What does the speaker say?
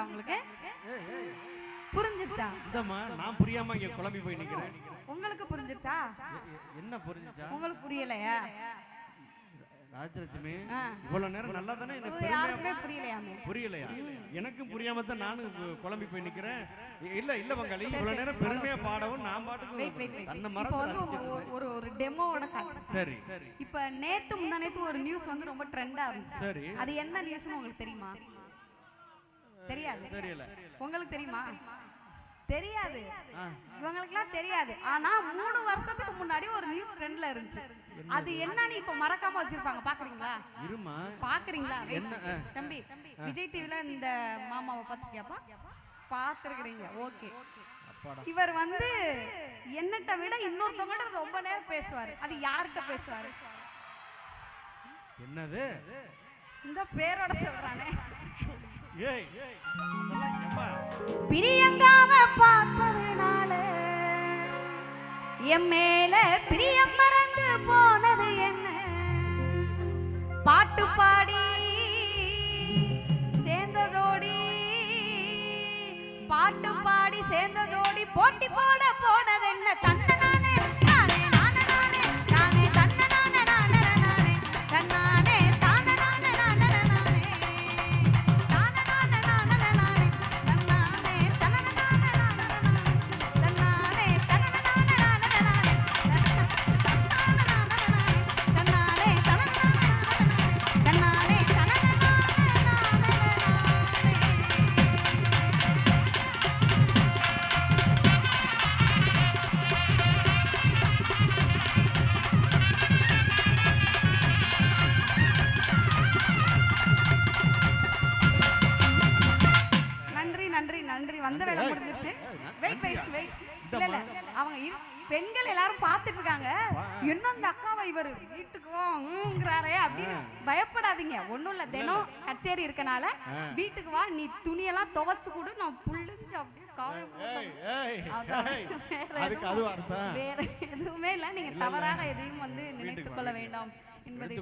புரிஞ்சிருச்சா உங்களுக்கு? புரிஞ்சிருச்சா இந்தம்மா நான் புரியாம இங்க குழம்பி போய் நிக்கிறேன். உங்களுக்கு புரிஞ்சிருச்சா? என்ன புரிஞ்சுச்சா? உங்களுக்கு புரியலையா? ராஜலட்சுமி. இவ்வளவு நேரம் நல்லா தானே யாருக்குமே புரியலையாமே? புரியலையா? எனக்கும் புரியாம தான் நானும் குழம்பி போய் நிக்கிறேன். இல்ல இல்ல பங்காளி இவ்வளவு நேரம் பெருமையா பாடவும் நான் பாட்டுக்கு தன்னை மறந்து ஒரு- ஒரு டெமோவோட காட்டுறேன் சரி. இப்ப நேத்து முந்தானேத்து ஒரு நியூஸ் வந்து ரொம்ப ட்ரெண்டா இருந்துச்சு. சரி. அது என்ன நியூஸ்னு உங்களுக்கு தெரியுமா? தெரியாது. தெரியல. உங்களுக்கு தெரியுமா? தெரியாது. இவங்களுக்குலாம் தெரியாது. ஆனா மூணு வருஷத்துக்கு முன்னாடி ஒரு நியூஸ் ட்ரெண்ட்ல இருந்துச்சு. அது என்னன்னு இப்ப மறக்காம வச்சிருப்பாங்க. பாக்குறீங்களா? இருமா? பாக்குறீங்களா. தம்பி விஜய் டிவில இந்த மாமாவை பாத்துக்கியாப்பா பாத்துருக்கிறீங்க. ஓகே. இவர் வந்து என்னட்ட விட இன்னொருத்தவங்கள்ட்ட ரொம்ப நேரம் பேசுவாரு. அது யார்கிட்ட பேசுவாரு? என்னது? இந்த பேரோட சொல்றானே. பிரியங்காம பார்த்ததுனால என் மேல பிரியம் மறந்து போனது என்ன? பாட்டு பாடி சேர்ந்த ஜோடி பாட்டு பாடி சேர்ந்த ஜோடி போட்டி போட போனது என்ன? நன்றி வந்த வேலை முடிஞ்சிருச்சு. வெயிட் வெயிட் வெயிட் இல்ல இல்ல. அவங்க பெண்கள் எல்லாரும் பார்த்துட்டு இருக்காங்க இன்னும் அந்த அக்காவை இவர் வீட்டுக்கு வாங்கிறாரே அப்படின்னு பயப்படாதீங்க. ஒண்ணும் இல்ல. தினம் கச்சேரி இருக்கனால வீட்டுக்கு வா நீ துணியெல்லாம் துவைச்சு கொடு நான் புள்ளிஞ்சு அப்படியே வேற எதுவுமே இல்ல. நீங்க தவறாக எதையும் வந்து நினைத்துக் கொள்ள வேண்டாம் என்பதை